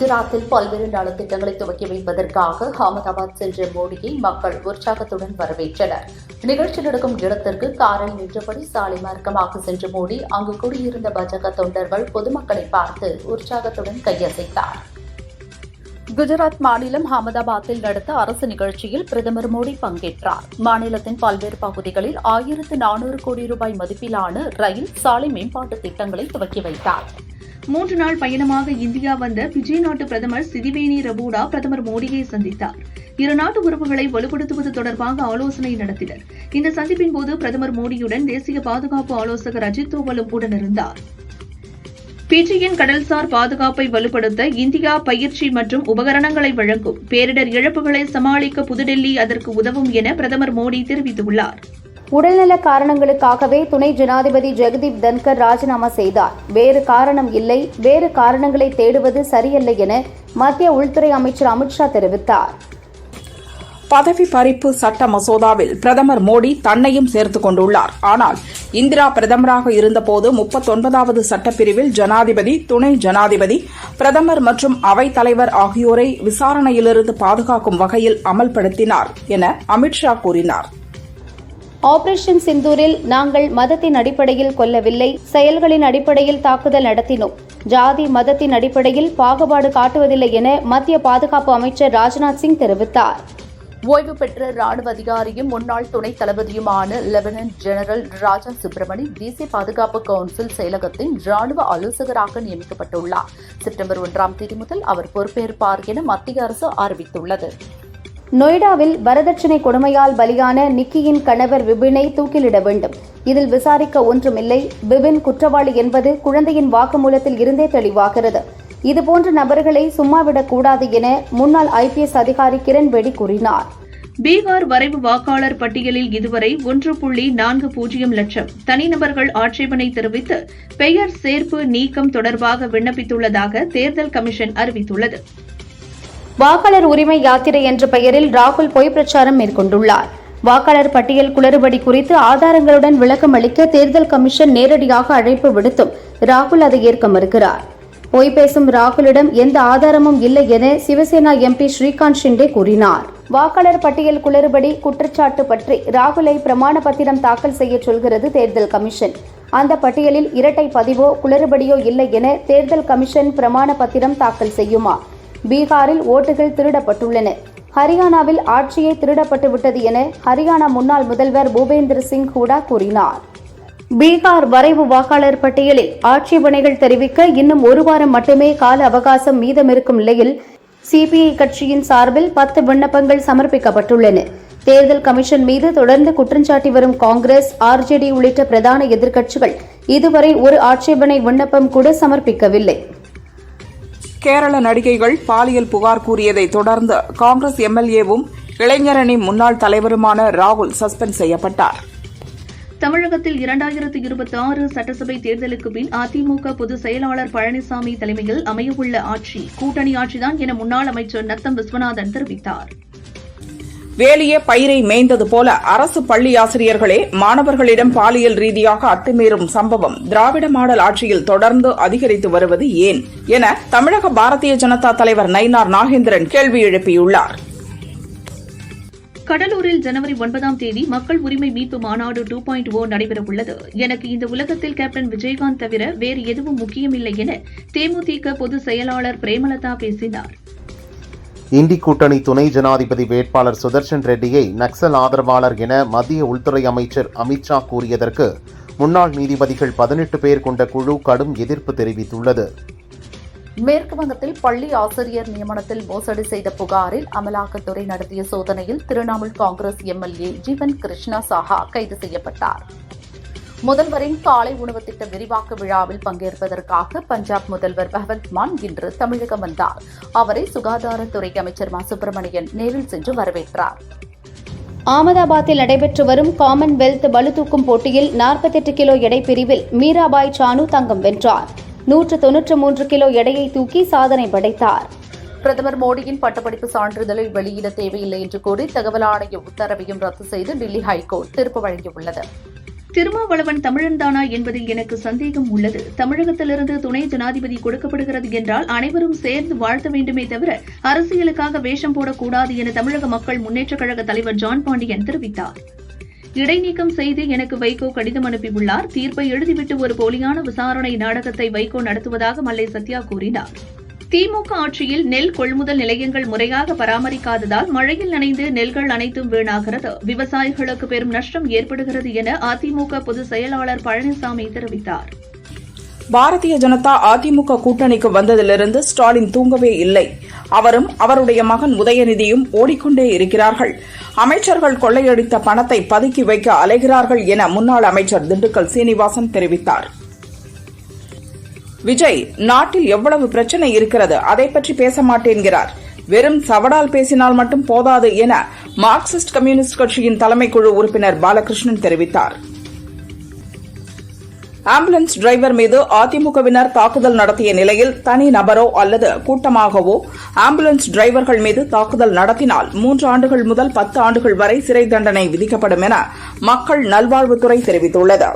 குஜராத்தில் பல்வேறு நலத்திட்டங்களை துவக்கி வைப்பதற்காக அகமதாபாத் சென்ற மோடியை மக்கள் உற்சாகத்துடன் வரவேற்றனர். நிகழ்ச்சி நடக்கும் இடத்திற்கு காரில் நின்றபடி சாலை மார்க்கமாக சென்ற மோடி அங்கு கூடியிருந்த பாஜக தொண்டர்கள் பொதுமக்களை பார்த்து உற்சாகத்துடன் கையசைத்தார். குஜராத் மாநிலம் அகமதாபாத்தில் நடந்த அரசு நிகழ்ச்சியில் பிரதமர் மோடி பங்கேற்றார். மாநிலத்தின் பல்வேறு பகுதிகளில் ஆயிரத்து நானூறு கோடி ரூபாய் மதிப்பிலான ரயில் சாலை மேம்பாட்டு திட்டங்களை துவக்கி வைத்தார். மூன்று நாள் பயணமாக இந்தியா வந்த பிஜி நாட்டு பிரதமர் சிதிவேணி ரபூடா பிரதமர் மோடியை சந்தித்தார். இரு நாட்டு உறவுகளை வலுப்படுத்துவது தொடர்பாக ஆலோசனை நடத்தினர். இந்த சந்திப்பின் போது பிரதமர் மோடியுடன் தேசிய பாதுகாப்பு ஆலோசகர் அஜித் தோவலும் உடனிருந்தார். பிஜியின் கடல்சார் பாதுகாப்பை வலுப்படுத்த இந்தியா பயிற்சி மற்றும் உபகரணங்களை வழங்கும் பேரிடர் இழப்புகளை சமாளிக்க புதுடெல்லி அதற்கு உதவும் என பிரதமர் மோடி தெரிவித்துள்ளார். உடல்நல காரணங்களுக்காகவே துணை ஜனாதிபதி ஜெகதீப் தன்கர் ராஜினாமா செய்தார். வேறு காரணம் இல்லை. வேறு காரணங்களை தேடுவது சரியல்ல என மத்திய உள்துறை அமைச்சர் அமித்ஷா தெரிவித்தார். பதவி பறிப்பு சட்ட மசோதாவில் பிரதமர் மோடி தன்னையும் சேர்த்துக் கொண்டுள்ளார். ஆனால் இந்திரா பிரதமராக இருந்தபோது முப்பத்தொன்பதாவது சட்டப்பிரிவில் ஜனாதிபதி துணை ஜனாதிபதி பிரதமர் மற்றும் அவைத் தலைவர் ஆகியோரை விசாரணையிலிருந்து பாதுகாக்கும் வகையில் அமல்படுத்தினார் என அமித்ஷா கூறினார். ஆபரேஷன் சிந்தூரில் நாங்கள் மதத்தின் அடிப்படையில் கொல்லவில்லை செயல்களின் அடிப்படையில் தாக்குதல் நடத்தினோம். ஜாதி மதத்தின் அடிப்படையில் பாகுபாடு காட்டுவதில்லை என மத்திய பாதுகாப்பு அமைச்சர் ராஜ்நாத் சிங் தெரிவித்தார். ஓய்வு பெற்ற ராணுவ அதிகாரியும் முன்னாள் துணைத் தளபதியுமான லெப்டினன்ட் ஜெனரல் ராஜா சுப்பிரமணி தேசிய பாதுகாப்பு கவுன்சில் செயலகத்தின் ராணுவ ஆலோசகராக நியமிக்கப்பட்டுள்ளார். செப்டம்பர் ஒன்றாம் தேதி முதல் அவர் பொறுப்பேற்பார் என மத்திய அரசு அறிவித்துள்ளது. நொய்டாவில் வரதட்சணை கொடுமையால் பலியான நிக்கியின் கணவர் விபினை தூக்கிலிட வேண்டும். இதில் விசாரிக்க ஒன்றுமில்லை. விபின் குற்றவாளி என்பது குழந்தையின் வாக்குமூலத்தில் இருந்தே தெளிவாகிறது. இதுபோன்ற நபர்களை சும்மாவிடக் கூடாது என முன்னாள் ஐபிஎஸ் அதிகாரி கிரண்பேடி கூறினார். பீகார் வரைவு வாக்காளர் பட்டியலில் இதுவரை ஒன்று புள்ளி நான்கு பூஜ்ஜியம் லட்சம் தனிநபர்கள் ஆட்சேபனை தெரிவித்து பெயர் சேர்ப்பு நீக்கம் தொடர்பாக விண்ணப்பித்துள்ளதாக தேர்தல் கமிஷன் அறிவித்துள்ளது. வாக்காளர் உரிமை யாத்திரை என்ற பெயரில் ராகுல் பொய் பிரச்சாரம் மேற்கொண்டுள்ளார். வாக்காளர் பட்டியல் குளறுபடி குறித்து ஆதாரங்களுடன் விளக்கம் அளிக்க தேர்தல் கமிஷன் நேரடியாக அழைப்பு விடுத்தும் ராகுல் அதை ஏற்க மறுக்கிறார். பொய் பேசும் ராகுலிடம் எந்த ஆதாரமும் இல்லை என சிவசேனா எம்பி ஸ்ரீகாந்த் ஷிண்டே கூறினார். வாக்காளர் பட்டியல் குளறுபடி குற்றச்சாட்டு பற்றி ராகுலை பிரமாண பத்திரம் தாக்கல் செய்ய சொல்கிறது தேர்தல் கமிஷன். அந்த பட்டியலில் இரட்டை பதிவோ குளறுபடியோ இல்லை என தேர்தல் கமிஷன் பிரமாண பத்திரம் தாக்கல் செய்யுமா? பீகாரில் ஓட்டுகள் திருடப்பட்டுள்ளன. ஹரியானாவில் ஆட்சியை திருடப்பட்டுவிட்டது என ஹரியானா முன்னாள் முதல்வர் பூபேந்திர சிங் ஹூடா கூறினார். பீகார் வரைவு வாக்காளர் பட்டியலில் ஆட்சேபனைகள் தெரிவிக்க இன்னும் ஒரு வாரம் மட்டுமே கால அவகாசம் மீதமிருக்கும் நிலையில் சிபிஐ கட்சியின் சார்பில் பத்து விண்ணப்பங்கள் சமர்ப்பிக்கப்பட்டுள்ளன. தேர்தல் கமிஷன் மீது தொடர்ந்து குற்றஞ்சாட்டி வரும் காங்கிரஸ் ஆர்ஜேடி உள்ளிட்ட பிரதான எதிர்க்கட்சிகள் இதுவரை ஒரு ஆட்சேபனை விண்ணப்பம் கூட சமர்ப்பிக்கவில்லை. கேரள நடிகைகள் பாலியல் புகார் கூறியதை தொடர்ந்து காங்கிரஸ் எம்எல்ஏவும் இளைஞரணி முன்னாள் தலைவருமான ராகுல் சஸ்பெண்ட் செய்யப்பட்டார். தமிழகத்தில் இரண்டாயிரத்து இருபத்தி ஆறு சட்டசபை தேர்தலுக்கு பின் அதிமுக பொதுச் செயலாளர் பழனிசாமி தலைமையில் அமையவுள்ள ஆட்சி கூட்டணி ஆட்சிதான் என முன்னாள் அமைச்சர் நத்தம் விஸ்வநாதன் தெரிவித்தார். வேலிய பயிரை மேய்ந்தது போல அரசு பள்ளி ஆசிரியர்களே மாணவர்களிடம் பாலியல் ரீதியாக அத்துமீறும் சம்பவம் திராவிட மாடல் ஆட்சியில் தொடர்ந்து அதிகரித்து வருவது ஏன் என தமிழக பாரதிய ஜனதா தலைவர் நயினார் நாகேந்திரன் கேள்வி எழுப்பியுள்ளார். கடலூரில் ஜனவரி ஒன்பதாம் தேதி மக்கள் உரிமை மீட்பு மாநாடு டூ பாயிண்ட் ஓ நடைபெறவுள்ளது. எனக்கு இந்த உலகத்தில் கேப்டன் விஜயகாந்த் தவிர வேறு எதுவும் முக்கியமில்லை என தேமுதிக பொதுச் செயலாளர் பிரேமலதா பேசினார். இந்தி கூட்டணி துணை ஜனாதிபதி வேட்பாளர் சுதர்ஷன் ரெட்டியை நக்சல் ஆதரவாளர் என மத்திய உள்துறை அமைச்சர் அமித்ஷா கூறியதற்கு முன்னாள் நீதிபதிகள் பதினெட்டு பேர் கொண்ட குழு கடும் எதிர்ப்பு தெரிவித்துள்ளது. மேற்கு வங்கத்தில் பள்ளி ஆசிரியர் நியமனத்தில் மோசடி செய்த புகாரில் அமலாக்கத்துறை நடத்திய சோதனையில் திரிணாமுல் காங்கிரஸ் எம்எல்ஏ ஜீவன் கிருஷ்ணா சாஹா கைது செய்யப்பட்டார். முதல்வரின் காலை உணவு திட்ட விரிவாக்க விழாவில் பங்கேற்பதற்காக பஞ்சாப் முதல்வர் பகவந்த் மான் இன்று தமிழகம் வந்தார். அவரை சுகாதாரத்துறை அமைச்சர் மா. சுப்பிரமணியன் நேரில் சென்று வரவேற்றார். அகமதாபாத்தில் நடைபெற்று வரும் காமன்வெல்த் பளுதூக்கும் போட்டியில் 48 கிலோ எடை பிரிவில் மீராபாய் சானு தங்கம் வென்றார். நூற்று தொன்னூற்று மூன்று கிலோ எடையை தூக்கி சாதனை படைத்தார். பிரதமர் மோடியின் பட்டப்படிப்பு சான்றிதழை வெளியிட தேவையில்லை என்று கூறி தகவல் ஆணைய உத்தரவையும் ரத்து செய்து டெல்லி ஹைகோர்ட் தீர்ப்பு வழங்கியுள்ளது. திருமாவளவன் தமிழன்தானா என்பதில் எனக்கு சந்தேகம் உள்ளது. தமிழகத்திலிருந்து துணை ஜனாதிபதி கொடுக்கப்படுகிறது என்றால் அனைவரும் சேர்ந்து வாழ்த்த வேண்டுமே தவிர அரசியலுக்காக வேஷம் போடக்கூடாது என தமிழக மக்கள் முன்னேற்றக் கழக தலைவர் ஜான் பாண்டியன் தெரிவித்தார். இடைநீக்கம் செய்து எனக்கு வைகோ கடிதம் அனுப்பியுள்ளார். தீர்ப்பை எழுதிவிட்டு ஒரு போலியான விசாரணை நாடகத்தை வைகோ நடத்துவதாக மல்லை சத்யா கூறினார். திமுக ஆட்சியில் நெல் கொள்முதல் நிலையங்கள் முறையாக பராமரிக்காததால் மழையில் நனைந்து நெல்கள் அனைத்தும் வீணாகிறது. விவசாயிகளுக்கு பெரும் நஷ்டம் ஏற்படுகிறது என அதிமுக பொதுச் செயலாளர் பழனிசாமி தெரிவித்தார். பாரதிய ஜனதா அதிமுக கூட்டணிக்கு வந்ததிலிருந்து ஸ்டாலின் தூங்கவே இல்லை. அவரும் அவருடைய மகன் உதயநிதியும் ஓடிக்கொண்டே இருக்கிறார்கள். அமைச்சர்கள் கொள்ளையடித்த பணத்தை பதுக்கி வைக்க அலைகிறார்கள் என முன்னாள் அமைச்சர் திண்டுக்கல் சீனிவாசன் தெரிவித்தார். விஜய் நாட்டில் எவ்வளவு பிரச்சனை இருக்கிறது அதை பற்றி பேச மாட்டேன்கிறார் வெறும் சவடால் பேசினால் மட்டும் போதாது என மார்க்சிஸ்ட் கம்யூனிஸ்ட் கட்சியின் தலைமைக்குழு உறுப்பினர் பாலகிருஷ்ணன் தெரிவித்தார். ஆம்புலன்ஸ் டிரைவர் மீது அதிமுகவினர் தாக்குதல் நடத்திய நிலையில் தனி நபரோ அல்லது கூட்டமாகவோ ஆம்புலன்ஸ் டிரைவர்கள் மீது தாக்குதல் நடத்தினால் மூன்று ஆண்டுகள் முதல் பத்து ஆண்டுகள் வரை சிறை தண்டனை விதிக்கப்படும் என மக்கள் நல்வாழ்வுத்துறை தெரிவித்துள்ளது.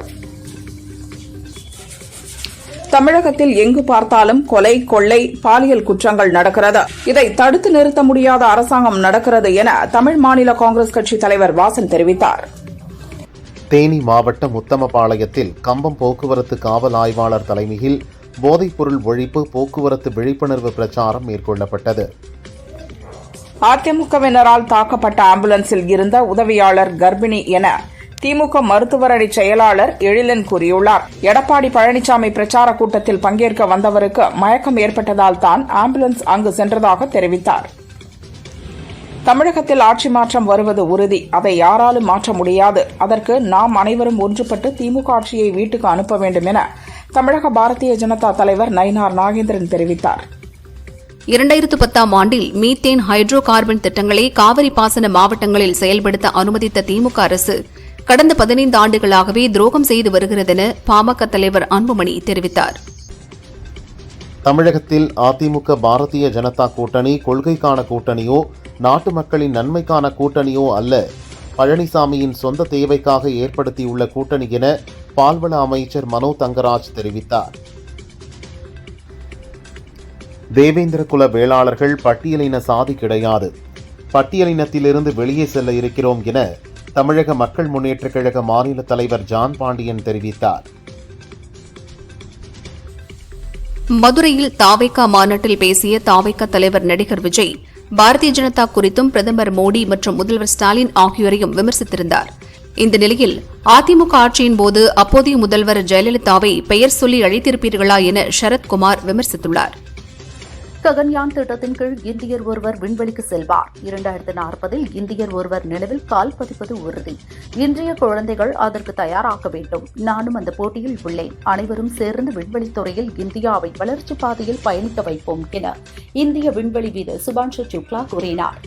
தமிழகத்தில் எங்கு பார்த்தாலும் கொலை கொள்ளை பாலியல் குற்றங்கள் நடக்கிறது. இதை தடுத்து நிறுத்த முடியாத அரசாங்கம் நடக்கிறது என தமிழ் மாநில காங்கிரஸ் கட்சி தலைவர் வாசன் தெரிவித்தார். தேனி மாவட்டம் உத்தமபாளையத்தில் கம்பம் போக்குவரத்து காவல் ஆய்வாளர் தலைமையில் போதைப்பொருள் ஒழிப்பு போக்குவரத்து விழிப்புணர்வு பிரச்சாரம் மேற்கொள்ளப்பட்டது. அதிமுகவினரால் தாக்கப்பட்ட ஆம்புலன்ஸில் இருந்த உதவியாளர் கர்ப்பிணி என திமுக மருத்துவரணி செயலாளர் எழிலன் கூறியுள்ளார். எடப்பாடி பழனிசாமி பிரச்சார கூட்டத்தில் பங்கேற்க வந்தவருக்கு மயக்கம் ஏற்பட்டதால் தான் ஆம்புலன்ஸ் அங்கு சென்றதாக தெரிவித்தார். தமிழகத்தில் ஆட்சி மாற்றம் வருவது உறுதி. அதை யாராலும் மாற்ற முடியாது. அதற்கு நாம் அனைவரும் ஒன்றுபட்டு திமுக ஆட்சியை வீட்டுக்கு அனுப்ப வேண்டும் என தமிழக பாரதிய ஜனதா தலைவர் நயினார் நாகேந்திரன் தெரிவித்தார். இரண்டாயிரத்து பத்தாம் ஆண்டில் மீத்தேன் ஹைட்ரோ கார்பன் திட்டங்களை காவிரி பாசன மாவட்டங்களில் செயல்படுத்த அனுமதித்த திமுக அரசு கடந்த பதினைந்து ஆண்டுகளாகவே துரோகம் செய்து வருகிறது என பாமக தலைவர் அன்புமணி தெரிவித்தார். தமிழகத்தில் அதிமுக பாரதிய ஜனதா கூட்டணி கொள்கைக்கான கூட்டணியோ நாட்டு மக்களின் நன்மைக்கான கூட்டணியோ அல்ல. பழனிசாமியின் சொந்த தேவைக்காக ஏற்படுத்தியுள்ள கூட்டணி என பால்வள அமைச்சர் மனோ தங்கராஜ் தெரிவித்தார். தேவேந்திர குல வேளாளர்கள் பட்டியலின சாதி கிடையாது பட்டியலினத்திலிருந்து வெளியே செல்ல இருக்கிறோம் என தமிழக மக்கள் முன்னேற்றக் கழக மாநில தலைவர் ஜான் பாண்டியன் தெரிவித்தார். மதுரையில் தாவேகா மாநாட்டில் பேசிய தாவேகா தலைவர் நடிகர் விஜய் பாரதிய ஜனதா குறித்தும் பிரதமர் மோடி மற்றும் முதல்வர் ஸ்டாலின் ஆகியோரையும் விமர்சித்திருந்தார். இந்த நிலையில் அதிமுக ஆட்சியின் போது அப்போதைய முதல்வர் ஜெயலலிதாவை பெயர் சொல்லி அழைத்திருப்பீர்களா என சரத்குமார் விமர்சித்துள்ளார். ககன்யான் திட்டத்தின் கீழ் இந்தியர் ஒருவர் விண்வெளிக்கு செல்வார். இரண்டாயிரத்து நாற்பதில் இந்தியர் ஒருவர் நிலவில் கால் பதிப்பது உறுதி. இன்றைய குழந்தைகள் அதற்கு தயாராக வேண்டும். நானும் அந்த போட்டியில் உள்ளேன். அனைவரும் சேர்ந்து விண்வெளி துறையில் இந்தியாவை வளர்ச்சி பாதையில் பயணிக்க வைப்போம் என இந்திய விண்வெளி வீரர் சுபான்ஷு சுக்லா கூறினார்.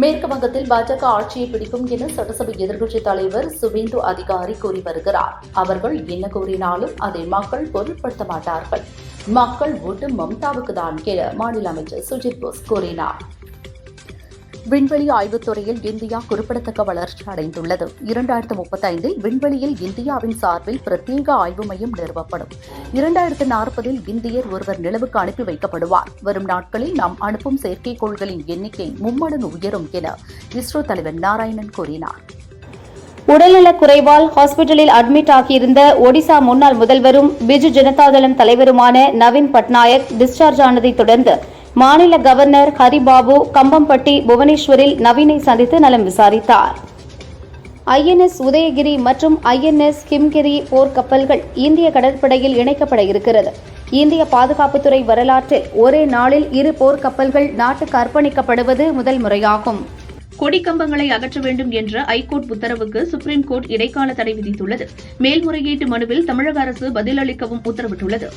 மேற்கு வங்கத்தில் பாஜக ஆட்சியை பிடிக்கும் என சட்டசபை எதிர்க்கட்சித் தலைவர் சுவேந்து அதிகாரி கூறி வருகிறார். அவர்கள் என்ன கூறினாலும் அதை மக்கள் பொருட்படுத்த மாட்டார்கள். மக்கள் ஓட்டு மம்தாவுக்கு தான் என மாநில அமைச்சர் சுஜித் போஸ் கூறினார். விண்வெளி ஆய்வுத் துறையில் இந்தியா குறிப்பிடத்தக்க வளர்ச்சி அடைந்துள்ளது. இரண்டாயிரத்து முப்பத்தைந்தில் விண்வெளியில் இந்தியாவின் சார்பில் பிரத்யேக ஆய்வு மையம் நிறுவப்படும். இரண்டாயிரத்து நாற்பதில் இந்தியர் ஒருவர் நிலவுக்கு அனுப்பி வைக்கப்படுவார். வரும் நாட்களில் நாம் அனுப்பும் செயற்கைக்கோள்களின் எண்ணிக்கை மும்மடங்கு உயரும் என இஸ்ரோ தலைவர் நாராயணன் கூறினார். உடல்நலக் குறைவால் ஹாஸ்பிட்டலில் அட்மிட் ஆகியிருந்த ஒடிசா முன்னாள் முதல்வரும் பிஜு ஜனதாதளம் தலைவருமான நவீன் பட்நாயக் டிஸ்சார்ஜ் ஆனதை தொடர்ந்து மாநில கவர்னர் ஹரிபாபு கம்பம்பட்டி புவனேஸ்வரில் நவீனை சந்தித்து நலம் விசாரித்தார். ஐஎன்எஸ் உதயகிரி மற்றும் ஐஎன்எஸ் ஹிம்கிரி போர்க்கப்பல்கள் இந்திய கடற்படையில் இணைக்கப்பட இருக்கிறது. இந்திய பாதுகாப்புத்துறை வரலாற்றில் ஒரே நாளில் இரு போர்க்கப்பல்கள் நாட்டுக்கு அர்ப்பணிக்கப்படுவது முதல் முறையாகும். கொடிக்கம்பங்களை அகற்ற வேண்டும் என்ற ஐகோர்ட் உத்தரவுக்கு சுப்ரீம் கோர்ட் இடைக்கால தடை விதித்துள்ளது. மேல்முறையீட்டு மனுவில் தமிழக அரசு பதிலளிக்கவும் உத்தரவிட்டுள்ளது.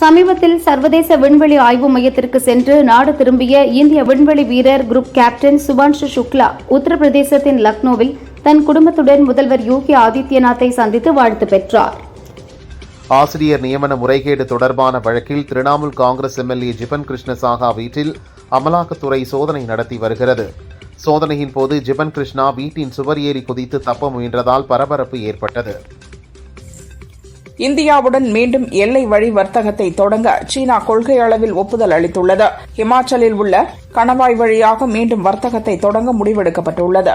சமீபத்தில் சர்வதேச விண்வெளி ஆய்வு மையத்திற்கு சென்று நாடு திரும்பிய இந்திய விண்வெளி வீரர் குரூப் கேப்டன் சுபான்ஷு சுக்லா உத்தரப்பிரதேசத்தின் லக்னோவில் தன் குடும்பத்துடன் முதல்வர் யோகி ஆதித்யநாத்தை சந்தித்து வாழ்த்து பெற்றார். ஆசிரியர் நியமன முறைகேடு தொடர்பான வழக்கில் திரிணாமுல் காங்கிரஸ் எம்எல்ஏ ஜிபன் கிருஷ்ண சாகா வீட்டில் அமலாக்கத்துறை சோதனை நடத்தி வருகிறது. சோதனையின் போது ஜிபன் கிருஷ்ணா வீட்டின் சுவர் ஏறி குதித்து தப்ப முயன்றதால் பரபரப்பு ஏற்பட்டது. இந்தியாவுடன் மீண்டும் எல்லை வழி வர்த்தகத்தை தொடங்க சீனா கொள்கை அளவில் ஒப்புதல் அளித்துள்ளது. ஹிமாச்சலில் உள்ள கணவாய் வழியாக மீண்டும் வர்த்தகத்தை தொடங்க முடிவெடுக்கப்பட்டுள்ளது.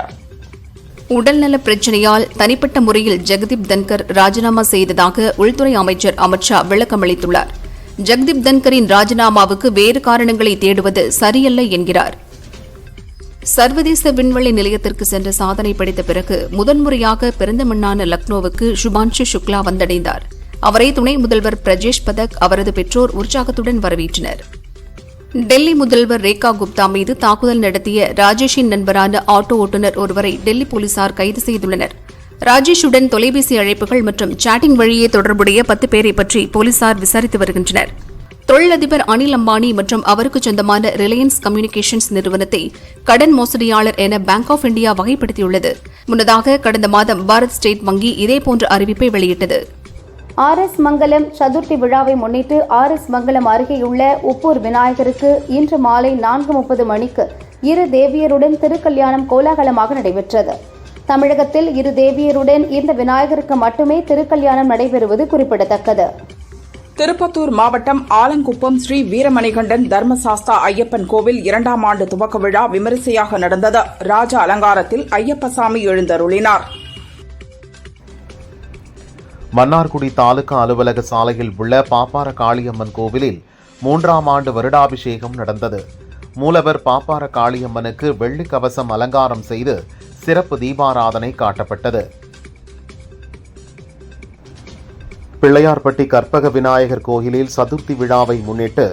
உடல்நல பிரச்சினையால் தனிப்பட்ட முறையில் ஜெகதீப் தன்கர் ராஜினாமா செய்ததாக உள்துறை அமைச்சர் அமித்ஷா விளக்கமளித்துள்ளார் ஜெகதீப் தன்கரின் ராஜினாமாவுக்கு வேறு காரணங்களை தேடுவது சரியல்ல என்கிறார். சர்வதேச விண்வெளி நிலையத்திற்கு சென்று சாதனை படைத்த பிறகு முதன்முறையாக பிறந்த மண்ணான லக்னோவுக்கு சுபான்ஷு சுக்லா வந்தடைந்தார். அவரை துணை முதல்வர் பிரஜேஷ் பதக் அவரது பெற்றோர் உற்சாகத்துடன் வரவேற்றனர். டெல்லி முதல்வர் ரேகா குப்தா மீது தாக்குதல் நடத்திய ராஜேஷின் நண்பரான ஆட்டோ ஓட்டுநர் ஒருவரை டெல்லி போலீசார் கைது செய்துள்ளனர். ராஜேஷுடன் தொலைபேசி அழைப்புகள் மற்றும் சாட்டிங் வழியே தொடர்புடைய பத்து பேரை பற்றி போலீசார் விசாரித்து வருகின்றனர். தொழிலதிபர் அனில் அம்பானி மற்றும் அவருக்கு சொந்தமான ரிலையன்ஸ் கம்யூனிகேஷன்ஸ் நிறுவனத்தை கடன் மோசடியாளர் என பேங்க் ஆஃப் இந்தியா வகைப்படுத்தியுள்ளது. முன்னதாக கடந்த மாதம் பாரத் ஸ்டேட் வங்கி இதேபோன்ற அறிவிப்பை வெளியிட்டது. ஆர் எஸ் மங்கலம் சதுர்த்தி விழாவை முன்னிட்டு ஆர் எஸ் மங்கலம் அருகேயுள்ள உப்பூர் விநாயகருக்கு இன்று மாலை நான்கு முப்பது மணிக்கு இரு தேவியருடன் திருக்கல்யாணம் கோலாகலமாக நடைபெற்றது. தமிழகத்தில் இரு தேவியருடன் இந்த விநாயகருக்கு மட்டுமே திருக்கல்யாணம் நடைபெறுவது குறிப்பிடத்தக்கது. திருப்பத்தூர் மாவட்டம் ஆலங்குப்பம் ஸ்ரீ வீரமணிகண்டன் தர்மசாஸ்தா ஐயப்பன் கோவில் இரண்டாம் ஆண்டு துவக்க விழா விமரிசையாக நடந்தது. ராஜ அலங்காரத்தில் ஐயப்பசாமி எழுந்தருளினார். மன்னார்குடி தாலுகா அலுவலக சாலையில் உள்ள பாப்பார காளியம்மன் கோவிலில் மூன்றாம் ஆண்டு வருடாபிஷேகம் நடந்தது. மூலவர் பாப்பார காளியம்மனுக்கு வெள்ளி கவசம் அலங்காரம் செய்து சிறப்பு தீபாராதனை காட்டப்பட்டது. பிள்ளையார்பட்டி கற்பக விநாயகர் கோயிலில் சதுர்த்தி விழாவை முன்னிட்டு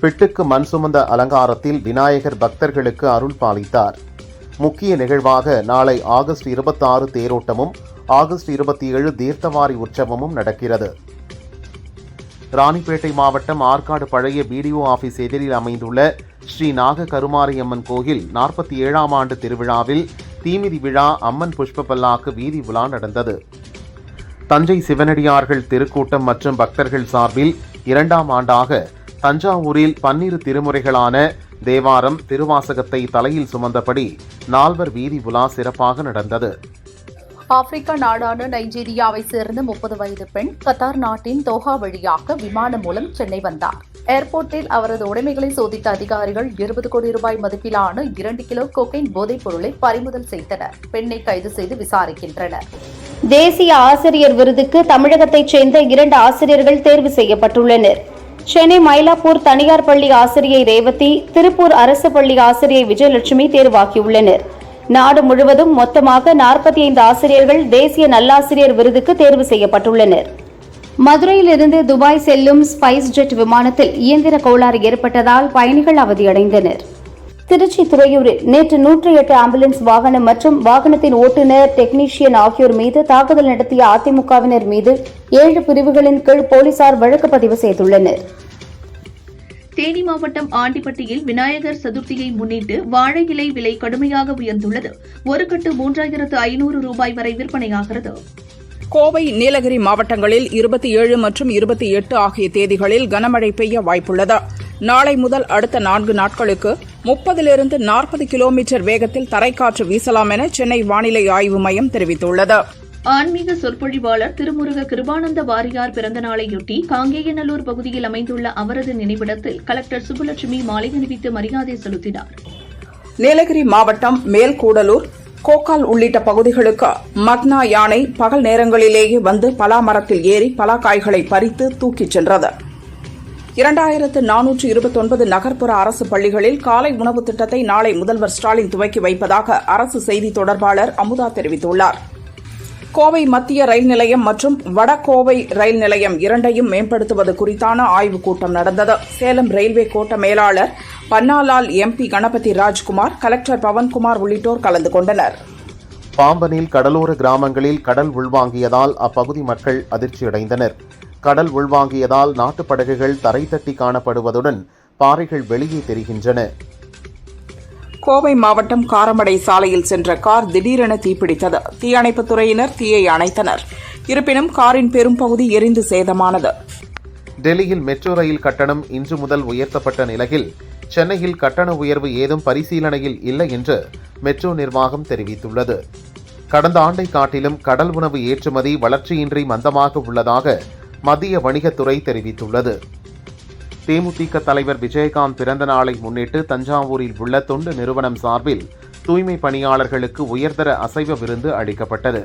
பிட்டுக்கு மண் சுமந்த அலங்காரத்தில் விநாயகர் பக்தர்களுக்கு அருள் பாலித்தார். முக்கிய நிகழ்வாக நாளை ஆகஸ்ட் இருபத்தாறு தேரோட்டமும் ஆகஸ்ட் இருபத்தி ஏழு தீர்த்தவாரி உற்சவமும் நடக்கிறது. ராணிப்பேட்டை மாவட்டம் ஆற்காடு பழைய பிடிஓ ஆபீஸ் எதிரில் அமைந்துள்ள ஸ்ரீ நாக கருமாரியம்மன் கோயில் நாற்பத்தி ஏழாம் ஆண்டு திருவிழாவில் தீமிதி விழா அம்மன் புஷ்ப பல்லாக்கு வீதி உலா நடந்தது. தஞ்சை சிவனடியார்கள் திருக்கூட்டம் மற்றும் பக்தர்கள் சார்பில் இரண்டாம் ஆண்டாக தஞ்சாவூரில் பன்னிரு திருமுறைகளான தேவாரம் திருவாசகத்தை தலையில் சுமந்தபடி நால்வர் வீதி உலா சிறப்பாக நடந்தது. ஆப்பிரிக்க நாடான நைஜீரியாவை சேர்ந்த முப்பது வயது பெண் கத்தார் நாட்டின் தோஹா வழியாக விமானம் மூலம் சென்னை வந்தார். ஏர்போர்ட்டில் அவரது உடைமைகளை சோதித்த அதிகாரிகள் இருபது கோடி ரூபாய் மதிப்பிலான இரண்டு கிலோ கோகைன் போதைப் பொருளை பறிமுதல் செய்தனர். பெண்ணை கைது செய்து விசாரிக்கின்றனர். தேசிய ஆசிரியர் விருதுக்கு தமிழகத்தைச் சேர்ந்த இரண்டு ஆசிரியர்கள் தேர்வு செய்யப்பட்டுள்ளனர். சென்னை மயிலாப்பூர் தனியார் பள்ளி ஆசிரியை ரேவதி திருப்பூர் அரசு பள்ளி ஆசிரியை விஜயலட்சுமி தேர்வாகியுள்ளனர். நாடு முழுவதும் மொத்தமாக நாற்பத்தி ஐந்து ஆசிரியர்கள் தேசிய நல்லாசிரியர் விருதுக்கு தேர்வு செய்யப்பட்டுள்ளனர். மதுரையிலிருந்து துபாய் செல்லும் ஸ்பைஸ் ஜெட் விமானத்தில் இயந்திர கோளாறு ஏற்பட்டதால் பயணிகள் அவதியடைந்தனர். திருச்சி துறையூரில் நேற்று நூற்றி எட்டு ஆம்புலன்ஸ் வாகனம் மற்றும் வாகனத்தின் ஓட்டுநர் டெக்னீஷியன் ஆகியோர் மீது தாக்குதல் நடத்திய அதிமுகவினர் மீது ஏழு பிரிவுகளின் கீழ் போலீசார் வழக்கு பதிவு செய்துள்ளனர். தேனி மாவட்டம் ஆண்டிப்பட்டியில் விநாயகர் சதுர்த்தியை முன்னிட்டு வாழை இலை விலை கடுமையாக உயர்ந்துள்ளது. ஒரு கட்டு மூன்றாயிரத்து ஐநூறு ரூபாய் வரை விற்பனையாகிறது. கோவை நீலகிரி மாவட்டங்களில் இருபத்தி ஏழு மற்றும் இருபத்தி எட்டு ஆகிய தேதிகளில் கனமழை பெய்ய வாய்ப்புள்ளது. நாளை முதல் அடுத்த நான்கு நாட்களுக்கு முப்பதிலிருந்து நாற்பது கிலோமீட்டர் வேகத்தில் தரைக்காற்று வீசலாம் என சென்னை வானிலை ஆய்வு மையம் தெரிவித்துள்ளது. ஆன்மீக சொற்பொழிவாளர் திருமுருக கிருபானந்த வாரியார் பிறந்தநாளையொட்டி காங்கேயநல்லூர் பகுதியில் அமைந்துள்ள அவரது நினைவிடத்தில் கலெக்டர் சுப்புலட்சுமி மாலை அணிவித்து மரியாதை செலுத்தினார். நீலகிரி மாவட்டம் மேல்கூடலூர் கோக்கால் உள்ளிட்ட பகுதிகளுக்கு மக்னா யானை பகல் நேரங்களிலேயே வந்து பலா மரத்தில் ஏறி பலாக்காய்களை பறித்து தூக்கிச் சென்றது. இரண்டாயிரத்து நானூற்று இருபத்தொன்பது நகர்ப்புற அரசு பள்ளிகளில் காலை உணவு திட்டத்தை நாளை முதல்வர் ஸ்டாலின் துவக்கி வைப்பதாக அரசு செய்தி தொடர்பாளர் அமுதா தெரிவித்துள்ளார். கோவை மத்திய ரயில் நிலையம் மற்றும் வடகோவை ரயில் நிலையம் இரண்டையும் மேம்படுத்துவது குறித்தான ஆய்வுக் கூட்டம் நடந்தது. சேலம் ரயில்வே கோட்ட மேலாளர் பன்னாலால் எம்பி கணபதி ராஜ்குமார் கலெக்டர் பவன்குமார் உள்ளிட்டோர் கலந்து கொண்டனர். பாம்பனில் கடலோர கிராமங்களில் கடல் உள்வாங்கியதால் அப்பகுதி மக்கள் அதிர்ச்சியடைந்தனர். கடல் உள்வாங்கியதால் நாட்டுப் படகுகள் தரை தட்டி காணப்படுவதுடன் பாறைகள் வெளியே தெரிகின்றன. கோவை மாவட்டம் காரமடை சாலையில் சென்ற கார் திடீரென தீப்பிடித்தது. தீயணைப்புத் துறையினர் தீயை அணைத்தனர். இருப்பினும் காரின் பெரும்பகுதி எரிந்து சேதமானது. டெல்லியில் மெட்ரோ ரயில் கட்டணம் இன்று முதல் உயர்த்தப்பட்ட நிலையில் சென்னையில் கட்டண உயர்வு ஏதும் பரிசீலனையில் இல்லை என்று மெட்ரோ நிர்வாகம் தெரிவித்துள்ளது. கடந்த ஆண்டை காட்டிலும் கடல் உணவு ஏற்றுமதி வளர்ச்சியின்றி மந்தமாக உள்ளதாக மத்திய வணிகத்துறை தெரிவித்துள்ளது. தேமுதிக தலைவர் விஜயகாந்த் பிறந்த நாளை முன்னிட்டு தஞ்சாவூரில் உள்ள தொண்டு நிறுவனம் சார்பில் தூய்மை பணியாளர்களுக்கு உயர்தர அசைவ விருந்து அளிக்கப்பட்டது.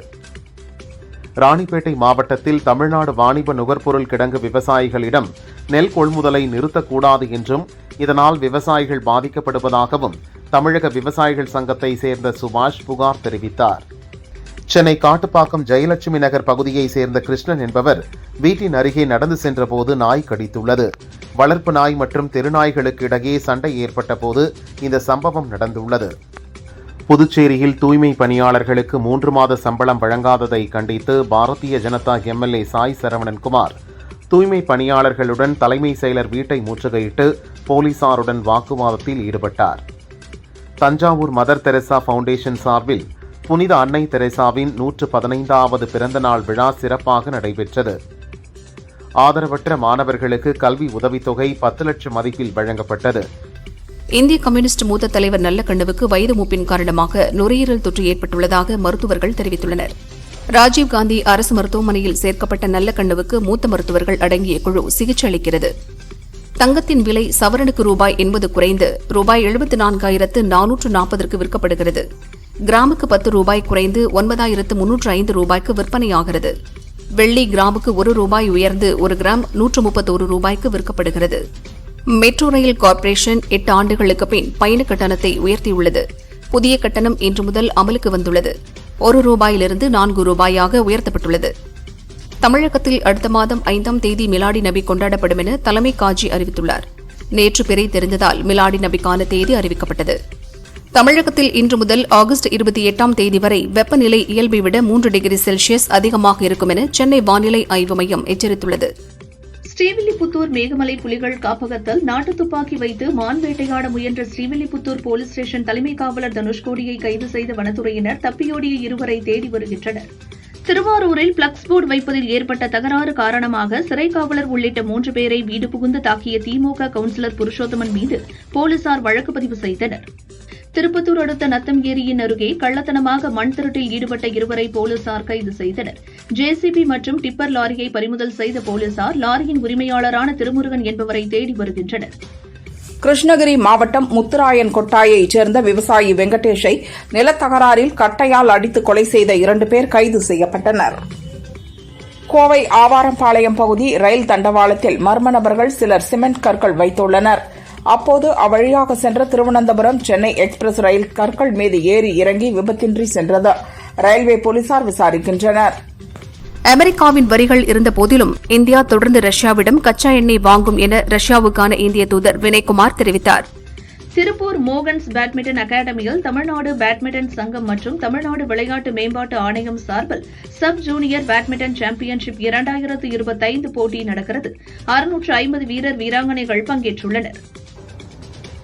ராணிப்பேட்டை மாவட்டத்தில் தமிழ்நாடு வாணிப நுகர்பொருள் கிடங்கு விவசாயிகளிடம் நெல் கொள்முதலை நிறுத்தக்கூடாது என்றும் இதனால் விவசாயிகள் பாதிக்கப்படுவதாகவும் தமிழக விவசாயிகள் சங்கத்தை சேர்ந்த சுபாஷ் புகார் தெரிவித்தார். சென்னை காட்டுப்பாக்கம் ஜெயலட்சுமி நகர் பகுதியைச் சேர்ந்த கிருஷ்ணன் என்பவர் வீட்டின் அருகே நடந்து சென்றபோது நாய் கடித்துள்ளது. வளர்ப்பு நாய் மற்றும் தெருநாய்களுக்கு இடையே சண்டை ஏற்பட்ட போது இந்த சம்பவம் நடந்துள்ளது. புதுச்சேரியில் தூய்மை பணியாளர்களுக்கு மூன்று மாத சம்பளம் வழங்காததை கண்டித்து பாரதிய ஜனதா எம்எல்ஏ சாய் சரவணன்குமார் தூய்மை பணியாளர்களுடன் தலைமை செயலர் வீட்டை முற்றுகையிட்டு போலீசாருடன் வாக்குவாதத்தில் ஈடுபட்டார். தஞ்சாவூர் மதர் தெரசா ஃபவுண்டேஷன் சார்பில் புனித அன்னை தெரேசாவின் நூற்று பதினைந்தாவது பிறந்த நாள் விழா சிறப்பாக நடைபெற்றது. ஆதரவற்ற மாணவர்களுக்கு கல்வி உதவித்தொகை பத்து லட்சம் மதிப்பில் வழங்கப்பட்டது. இந்திய கம்யூனிஸ்ட் மூத்த தலைவர் நல்லக்கண்ணுவுக்கு வயது மூப்பின் காரணமாக நுரையீரல் தொற்று ஏற்பட்டுள்ளதாக மருத்துவர்கள் தெரிவித்துள்ளனர். ராஜீவ்காந்தி அரசு மருத்துவமனையில் சேர்க்கப்பட்ட நல்லக்கண்ணுவுக்கு மூத்த மருத்துவர்கள் அடங்கிய குழு சிகிச்சை அளிக்கிறது. தங்கத்தின் விலை சவரனுக்கு ரூபாய் எண்பது குறைந்து ரூபாய் எழுபத்தி நான்காயிரத்து நானூற்று நாற்பதற்கு விற்கப்படுகிறது. கிராமுக்கு பத்து ரூபாய் குறைந்து ஒன்பதாயிரத்து முன்னூற்று ஐந்து ரூபாய்க்கு விற்பனையாகிறது. வெள்ளி கிராமுக்கு ஒரு ரூபாய் உயர்ந்து ஒரு கிராம் நூற்று முப்பத்தோரு ரூபாய்க்கு விற்கப்படுகிறது. மெட்ரோ ரயில் கார்ப்பரேஷன் எட்டு ஆண்டுகளுக்கு பின் பயண கட்டணத்தை உயர்த்தியுள்ளது. புதிய கட்டணம் இன்று முதல் அமலுக்கு வந்துள்ளது. ஒரு ரூபாயிலிருந்து நான்கு ரூபாயாக உயர்த்தப்பட்டுள்ளது. தமிழகத்தில் அடுத்த மாதம் ஐந்தாம் தேதி மிலாடி நபி கொண்டாடப்படும் என தலைமை காஜி அறிவித்துள்ளார். நேற்று பிறை தெரிந்ததால் மிலாடி நபிக்கான தேதி அறிவிக்கப்பட்டது. தமிழகத்தில் இன்று முதல் ஆகஸ்ட் இருபத்தி எட்டாம் தேதி வரை வெப்பநிலை இயல்பை விட மூன்று டிகிரி செல்சியஸ் அதிகமாக இருக்கும் என சென்னை வானிலை ஆய்வு மையம் எச்சரித்துள்ளது. ஸ்ரீவில்லிபுத்தூர் மேகமலை புலிகள் காப்பகத்தில் நாட்டு துப்பாக்கி வைத்து மான் வேட்டையாட முயன்ற ஸ்ரீவில்லிபுத்தூர் போலீஸ் ஸ்டேஷன் தலைமை காவலர் தனுஷ்கோடியை கைது செய்த வனத்துறையினர் தப்பியோடிய இருவரை தேடி வருகின்றனர். திருவாரூரில் பிளக்ஸ் போர்டு வைப்பதில் ஏற்பட்ட தகராறு காரணமாக சிறை காவலர் உள்ளிட்ட மூன்று பேரை வீடு புகுந்து தாக்கிய திமுக கவுன்சிலர் புருஷோத்தமன் மீது போலீசார் வழக்கு பதிவு செய்தனர். திருப்பத்தூர் அடுத்த நத்தம் ஏரியின் அருகே கள்ளத்தனமாக மண் திருட்டில் ஈடுபட்ட இருவரை போலீசார் கைது செய்தனர். ஜேசிபி மற்றும் டிப்பர் லாரியை பறிமுதல் செய்த போலீசார் லாரியின் உரிமையாளரான திருமுருகன் என்பவரை தேடி வருகின்றனர். கிருஷ்ணகிரி மாவட்டம் முத்துராயன் கொட்டாயைச் சேர்ந்த விவசாயி வெங்கடேஷை நிலத்தகராறில் கட்டையால் அடித்து கொலை செய்த இரண்டு பேர் கைது செய்யப்பட்டனர். கோவை ஆவாரம்பாளையம் பகுதி ரயில் தண்டவாளத்தில் மர்ம நபர்கள் சிலர் சிமெண்ட் கற்கள் வைத்துள்ளனர். அப்போது அவ்வழியாக சென்ற திருவனந்தபுரம் சென்னை எக்ஸ்பிரஸ் ரயில் கற்கள் மீது ஏறி இறங்கி விபத்தின்றி சென்றது. ரயில்வே போலீசார் விசாரிக்கின்றனர். அமெரிக்காவின் வரிகள் இருந்த போதிலும் இந்தியா தொடர்ந்து ரஷ்யாவிடம் கச்சா எண்ணெய் வாங்கும் என ரஷ்யாவுக்கான இந்திய தூதர் வினய்குமார் தெரிவித்தார். திருப்பூர் மோகன்ஸ் பேட்மிண்டன் அகாடமியில் தமிழ்நாடு பேட்மிண்டன் சங்கம் மற்றும் தமிழ்நாடு விளையாட்டு மேம்பாட்டு ஆணையம் சார்பில் சப் ஜூனியர் பேட்மிண்டன் சாம்பியன்ஷிப் இரண்டாயிரத்து இருபத்தைந்து போட்டி நடக்கிறது. அறுநூற்று ஐம்பது வீரர் வீராங்கனைகள் பங்கேற்றுள்ளனர்.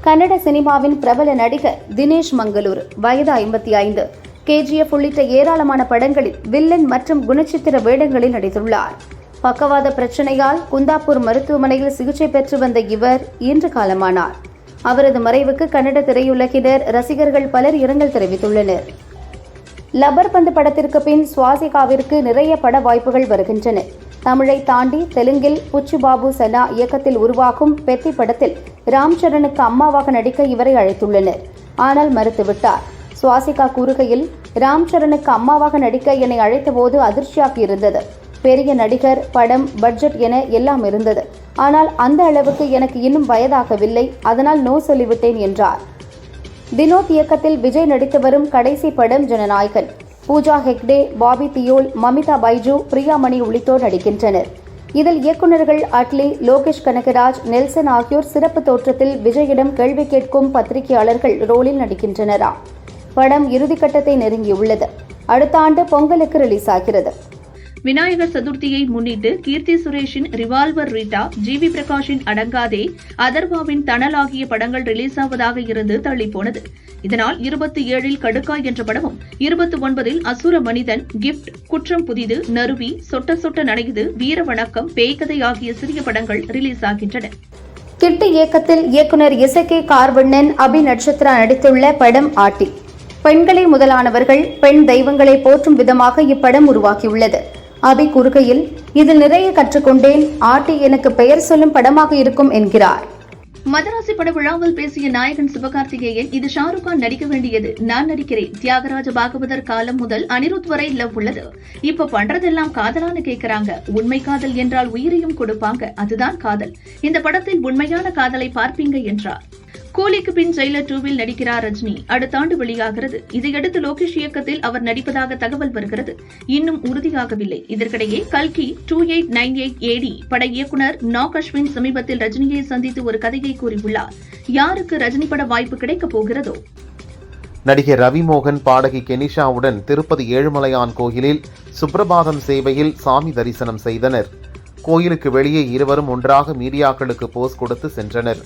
கன்னட சினிமாவின் பிரபல நடிகர் தினேஷ் மங்களூர் வயது ஐம்பத்தி ஐந்து. கேஜிஎஃப் உள்ளிட்ட ஏராளமான படங்களில் வில்லன் மற்றும் குணச்சித்திர வேடங்களில் நடித்துள்ளார். பக்கவாத பிரச்சனையால் குந்தாப்பூர் மருத்துவமனையில் சிகிச்சை பெற்று வந்த இவர் இன்று காலமானார். அவரது மறைவுக்கு கன்னட திரையுலகினர் ரசிகர்கள் பலர் இரங்கல் தெரிவித்துள்ளனர். லப்பர் பந்து படத்திற்கு பின் சுவாசிகாவிற்கு நிறைய பட வாய்ப்புகள் வருகின்றன. தமிழை தாண்டி தெலுங்கில் புச்சுபாபு செனா இயக்கத்தில் உருவாகும் பெத்தி படத்தில் ராம் சரணுக்கு அம்மாவாக நடிக்க இவரை அழைத்துள்ளனர். ஆனால் மறுத்துவிட்டார். சுவாசிகா கூறுகையில் ராம் சரணுக்கு அம்மாவாக நடிக்க என்னை அழைத்தபோது அதிர்ச்சியாக இருந்தது. பெரிய நடிகர் படம் பட்ஜெட் என எல்லாம் இருந்தது. ஆனால் அந்த அளவுக்கு எனக்கு இன்னும் வயதாகவில்லை. அதனால் நோ சொல்லிவிட்டேன் என்றார். வினோத் இயக்கத்தில் விஜய் நடித்து வரும் கடைசி படம் ஜனநாயகன். பூஜா ஹெக்டே பாபி தியோல் மமிதா பைஜு பிரியாமணி உள்ளிட்டோர் நடிக்கின்றனர். இதில் இயக்குநர்கள் அட்லி லோகேஷ் கனகராஜ் நெல்சன் ஆகியோர் சிறப்பு தோற்றத்தில் விஜயிடம் கேள்வி கேட்கும் பத்திரிகையாளர்கள் ரோலில் நடிக்கின்றனரா? படம் இறுதிக்கட்டத்தை நெருங்கியுள்ளது. அடுத்த ஆண்டு பொங்கலுக்கு ரிலீஸ் ஆகிறது. விநாயகர் சதுர்த்தியை முன்னிட்டு கீர்த்தி சுரேஷின் ரிவால்வர் ரீட்டா ஜி வி பிரகாஷின் அடங்காதே அதர்வாவின் தணல் ஆகிய படங்கள் ரிலீஸ் ஆவதாக இருந்து தள்ளிப்போனது. இதனால் இருபத்தி ஏழில் கடுக்காய் என்ற படமும் இருபத்தி ஒன்பதில் அசுர மனிதன் கிஃப்ட் குற்றம் புதிது நறுவி சொட்ட சொட்ட நனையுது வீர வணக்கம் பேய்கதை ஆகிய சிறிய படங்கள் ரிலீஸ் ஆகின்றன. கிட்டி இயக்கத்தில் இயக்குனர் இசக்கே கார்வண்ணன் அபி நட்சத்திரா நடித்துள்ள படம் ஆட்டி. பெண்களே முதலானவர்கள் பெண் தெய்வங்களை போற்றும் விதமாக இப்படம் உருவாகியுள்ளது. அபி கூறுகையில் இதில் நிறைய கற்றுக்கொண்டேன். ஆட்டி எனக்கு பெயர் சொல்லும் படமாக இருக்கும் என்கிறார். மதராசி பட விழாவில் பேசிய நாயகன் சிவகார்த்திகேயன் இது ஷாருக் கான் நடிக்க வேண்டியது. நான் நடிக்கிறேன். தியாகராஜ பாகவதர் காலம் முதல் அனிருத் வரை லவ் உள்ளது. இப்ப பண்றதெல்லாம் காதலான்னு கேக்குறாங்க. உண்மை காதல் என்றால் உயிரையும் கொடுப்பாங்க. அதுதான் காதல். இந்த படத்தில் உண்மையான காதலை பார்ப்பீங்க என்றார். கூலிக்கு பின் ஜெயிலர் டூவில் நடிக்கிறார் ரஜினி. அடுத்த ஆண்டு வெளியாகிறது. இதையடுத்து லோகேஷ் இயக்கத்தில் அவர் நடிப்பதாக தகவல் வருகிறது. இன்னும் உறுதியாகவில்லை. இதற்கிடையே கல்கி two eight nine eight AD பட இயக்குனர் நாக் அஸ்வின் சமீபத்தில் ரஜினியை சந்தித்து ஒரு கதையை கூறியுள்ளார். யாருக்கு ரஜினி பட வாய்ப்பு கிடைக்கப் போகிறதோ? நடிகர் ரவிமோகன் பாடகி கெனிஷாவுடன் திருப்பதி ஏழுமலையான் கோயிலில் சுப்பிரபாதம் சேவையில் சாமி தரிசனம் செய்தனர். கோயிலுக்கு வெளியே இருவரும் ஒன்றாக மீடியாக்களுக்கு போஸ் கொடுத்து சென்றனர்.